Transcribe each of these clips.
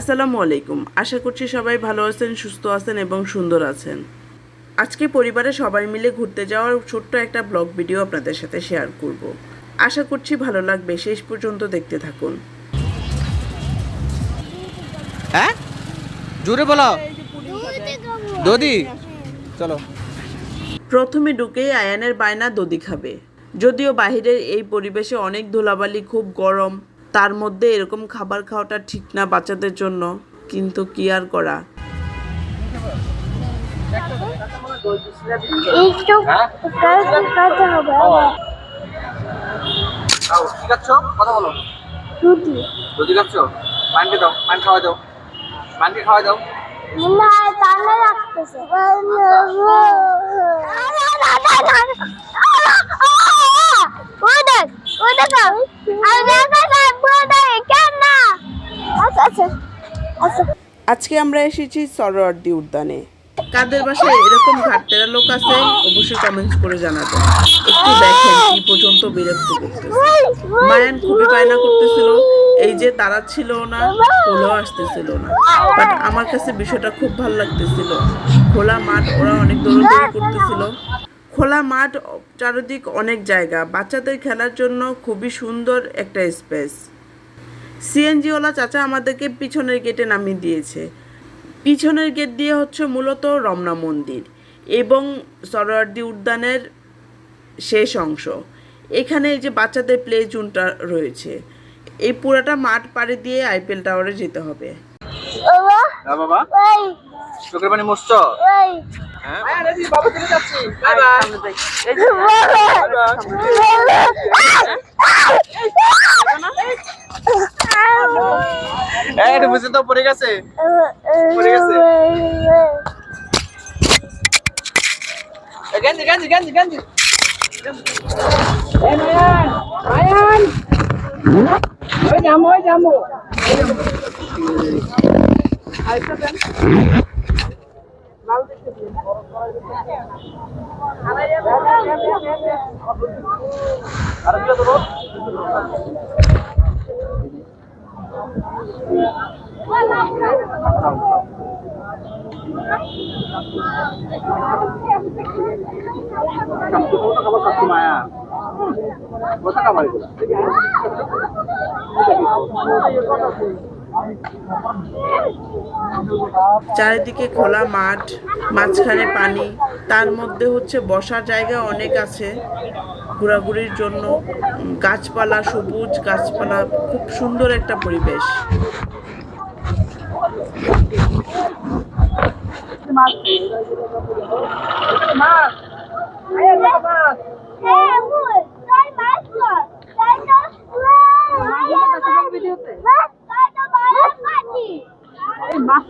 আসসালামু আলাইকুম। আশা করছি সবাই ভালো আছেন সুস্থ আছেন এবং সুন্দর আছেন। আজকে পরিবারে সবাই মিলে ঘুরতে যাওয়ার ছোট্ট একটা ব্লগ ভিডিও আপনাদের সাথে শেয়ার করব। আশা করছি ভালো লাগবে শেষ পর্যন্ত দেখতে থাকুন। হ্যাঁ? জোরে বলো। দদি চলো। প্রথমে ঢুকেই আয়ানের বায়না দদি খাবে। যদিও বাহিরের এই পরিবেশে অনেক ধুলাবালি খুব গরম তার মধ্যে এরকম খাবার খাওয়াটা ঠিক না বাচ্চাদের জন্য কিন্তু কি আর করা কথা বলো রুটি খাচ্ছ দাও খাওয়া দাও খাওয়া দাও না লাগতেছে দেখ আজকে আমরা এসেছি সরোয়ার্দি উদ্যানে। কাদের বাসায় এরকম ঘাটতেরা লোক আছে, অবশ্যই কমেন্টস করে জানাবেন একটু দেখেন কি পর্যন্ত বিরক্ত করতেছে। মায়ান খুবই বায়না করতেছিল, এই যে তারা ছিল না, কোলেও আসতেছিল না। বাট আমার কাছে বিষয়টা খুব ভালো লাগতেছিল। খোলা মাঠ, ওরা অনেক দৌড়াদৌড়ি করতেছিল। খোলা মাঠ চারিদিক অনেক জায়গা। বাচ্চাদের খেলার জন্য খুবই সুন্দর একটা স্পেস। সিএনজিওয়ালা চাচা আমাদেরকে পিছনের গেটে নামিয়ে দিয়েছে। পিছনের গেট দিয়ে হচ্ছে মূলত রমনা মন্দির এবং সরোয়ার্দি উদ্যানের শেষ অংশ। এখানে এই যে বাচ্চাদের প্লে জোনটা রয়েছে এই পুরাটা মাঠ পাড়ি দিয়ে আইপিএল টাওয়ারে যেতে হবে। বাবা। হ্যাঁ বাবা। ওই। চোখের পানি মুছছ হ্যাঁ? এই এটা তো পড়ে গেছে? পড়ে যামো ওই যামো খাবার খাচ্ছি মায়া কোথা এগুলো চারিদিকে খোলা মাঠ, মাঝখানে পানি, তার মধ্যে হচ্ছে বসার জায়গা অনেক আছে। ঘোরাঘুরির জন্য গাছপালা সবুজ, গাছপালা খুব সুন্দর একটা পরিবেশ। হ্যাঁ ভুল তাই মাছ কর তাই তো ভিডিওতে তাই তো মাছ মাছি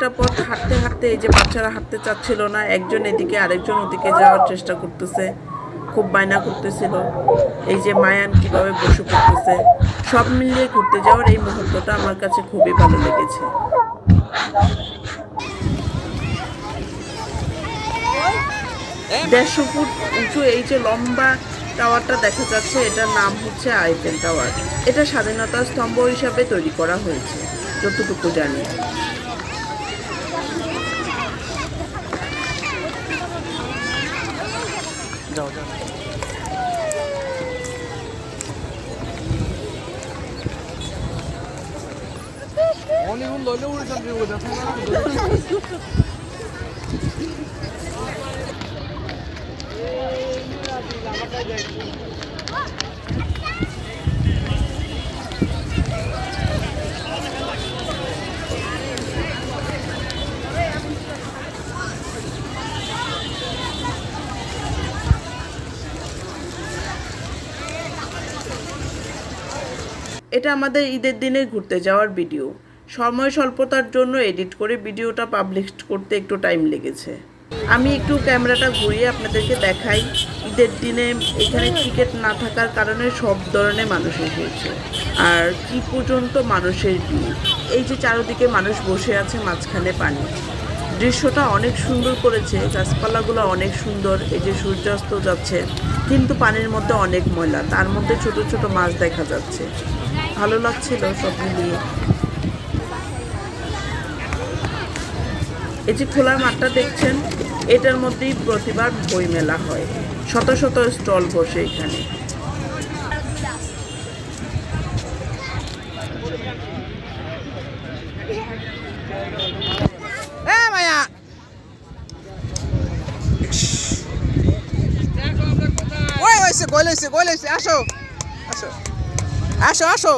অনেকটা পথ হাঁটতে হাঁটতে এই যে বাচ্চারা হাঁটতে চাচ্ছিল না, একজন এদিকে, আরেকজন ওদিকে যাওয়ার চেষ্টা করতেছে, খুব বায়না করতেছিল। এই যে মায়ান কীভাবে বসে পড়তেছে, সব মিলিয়ে ঘুরতে যাওয়ার এই মুহূর্তটা আমার কাছে খুবই ভালো লেগেছে। দেড়শো ফুট উঁচু এই যে লম্বা টাওয়ারটা দেখা যাচ্ছে, এটার নাম হচ্ছে আইফেল টাওয়ার। এটা স্বাধীনতা স্তম্ভ হিসাবে তৈরি করা হয়েছে, যতটুকু জানি। 오자 오자 아니 그럼 널려 오는 사람들이 오자 생각하면 এটা আমাদের ঈদের দিনে ঘুরতে যাওয়ার ভিডিও। সময় স্বল্পতার জন্য এডিট করে ভিডিওটা পাবলিশ করতে একটু টাইম লেগেছে। আমি একটু ক্যামেরাটা ঘুরিয়ে আপনাদেরকে দেখাই। ঈদের দিনে এখানে টিকিট না থাকার কারণে সব ধরনের মানুষ এসেছে আর কি পর্যন্ত মানুষের ভিড়? এই যে চারিদিকে মানুষ বসে আছে মাঝখানে পানি। দৃশ্যটা অনেক সুন্দর করেছে, গাছপালাগুলো অনেক সুন্দর, এই যে সূর্যাস্ত যাচ্ছে। কিন্তু পানির মধ্যে অনেক ময়লা, তার মধ্যে ছোট ছোট মাছ দেখা যাচ্ছে। ভালো লাগছিল সব মিলিয়ে এই যে খোলা মাঠটা দেখছেন, এটার মধ্যেই প্রতিবার বই মেলা হয়। শত শত স্টল বসে এখানে। আসো। আসো। আসো আসো।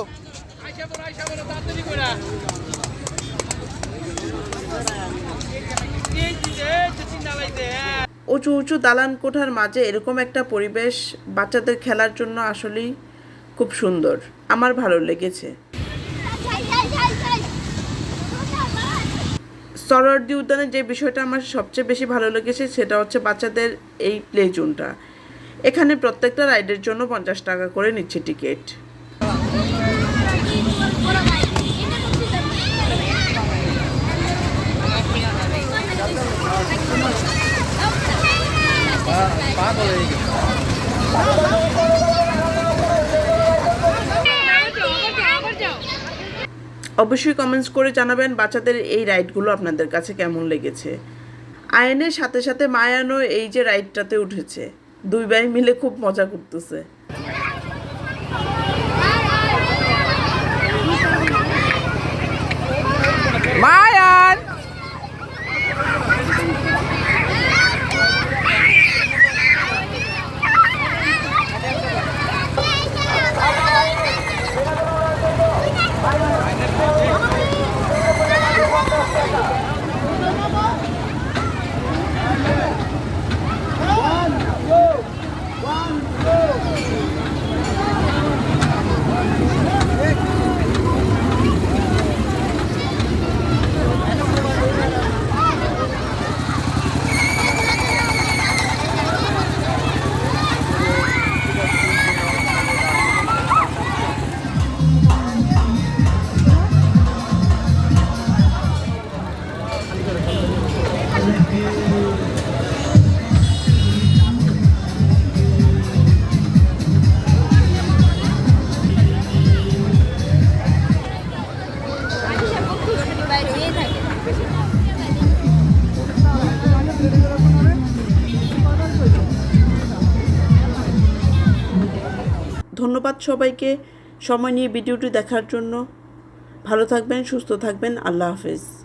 উঁচু উঁচু দালান কোঠার মাঝে এরকম একটা পরিবেশ বাচ্চাদের খেলার জন্য আসলেই খুব সুন্দর। আমার ভালো লেগেছে. সরোয়ার্দি উদ্যানের যে বিষয়টা আমার সবচেয়ে বেশি ভালো লেগেছে, সেটা হচ্ছে বাচ্চাদের এই প্লে জোনটা। এখানে প্রত্যেকটা রাইডের জন্য পঞ্চাশ টাকা করে নিচ্ছে টিকিট। অবশ্যই কমেন্টস করে জানাবেন বাচ্চাদের এই রাইডগুলো আপনাদের কাছে কেমন লেগেছে। আয়নের সাথে সাথে মায়ানও এই যে রাইডটাতে উঠেছে। দুই ভাই মিলে খুব মজা করতেছে। মায়ান ধন্যবাদ সবাইকে। সময় নিয়ে ভিডিওটি দেখার জন্য ভালো থাকবেন সুস্থ থাকবেন। আল্লাহ হাফেজ।